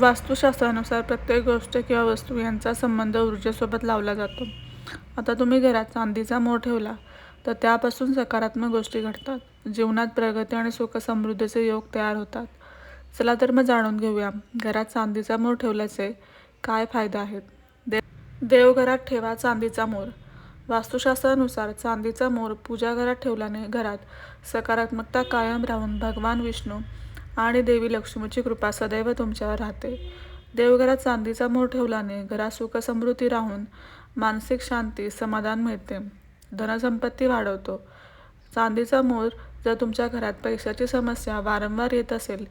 वास्तुशास्त्रानुसार प्रत्येक गोष्ट किंवा वस्तू यांचा संबंध ऊर्जेसोबत लावला जातो. आता तुम्ही घरात चांदीचा मोर ठेवला तर त्यापासून सकारात्मक गोष्टी घडतात. जीवनात प्रगती आणि सुखसमृद्धीचे योग तयार होतात. चला तर मग जाणून घेऊया घरात चांदीचा मोर ठेवल्याचे काय फायदे आहेत? दे देवघरात ठेवा चांदीचा मोर. वास्तुशास्त्रानुसार चांदीचा मोर पूजा घरात ठेवल्याने घरात सकारात्मकता कायम राहून भगवान विष्णू आणि देवी लक्ष्मीची कृपा सदैव तुमच्यावर राहते. देवघरात चांदीचा मोर ठेवल्याने घरात सुखसमृद्धी राहून मानसिक शांती समाधान मिळते. धनसंपत्ती वाढवतो. चांदीचा मोर जर तुमच्या घरात पैशाची समस्या वारंवार येत असेल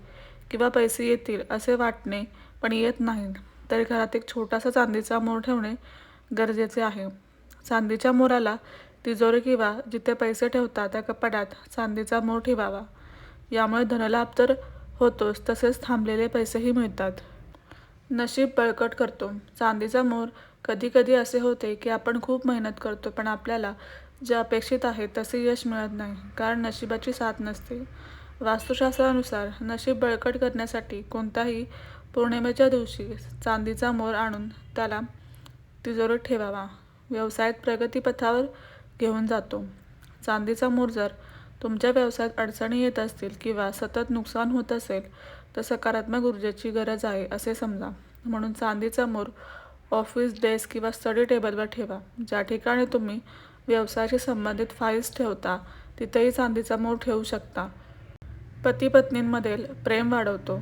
किंवा पैसे येतील असे वाटणे पण येत नाही तर घरात एक छोटासा चांदीचा मोर ठेवणे गरजेचे आहे. चांदीच्या मोराला तिजोरी किंवा जिथे पैसे ठेवता त्या कपाटात चांदीचा मोर ठेवावा. यामुळे धनलाभ तर होतोच तसेच थांबलेले पैसेही मिळतात. नशीब बळकट करतो. चांदीचा मोर कधीकधी असे होते की आपण खूप मेहनत करतो पण आपल्याला जे अपेक्षित आहे तसे यश मिळत नाही कारण नशिबाची साथ नसते. वास्तुशास्त्रानुसार नशीब बळकट करण्यासाठी कोणताही पौर्णिमेच्या दिवशी चांदीचा मोर आणून त्याला तिजोरीत ठेवावा. व्यवसायात प्रगतीपथावर घेऊन जातो. चांदीचा मोर जर तुमच्या व्यवसायात अडचणी येत असतील किंवा सतत नुकसान होत असेल तर सकारात्मक ऊर्जेची गरज आहे असे समजा. म्हणून चांदीचा मोर ऑफिस डेस्क किंवा स्टडी टेबलवर ठेवा. ज्या ठिकाणी तुम्ही व्यवसायाशी संबंधित फाईल्स ठेवता तिथेही चांदीचा मोर ठेवू शकता. पती पत्नींमधील प्रेम वाढवतो.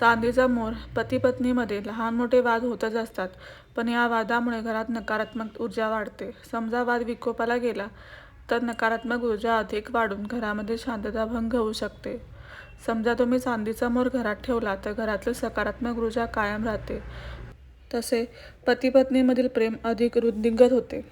चांदीचा मोर पती पत्नीमध्ये लहान मोठे वाद होतच असतात पण या वादामुळे घरात नकारात्मक ऊर्जा वाढते. समजा वाद विकोपाला गेला तर नकारात्मक ऊर्जा अधिक वाढून घरामध्ये शांतता भंग होऊ शकते. समजा तुम्ही चांदीचा मोर घरात ठेवला तर घरातली सकारात्मक ऊर्जा कायम राहते. तसे पती पत्नीमधील प्रेम अधिक वृद्धिंगत होते.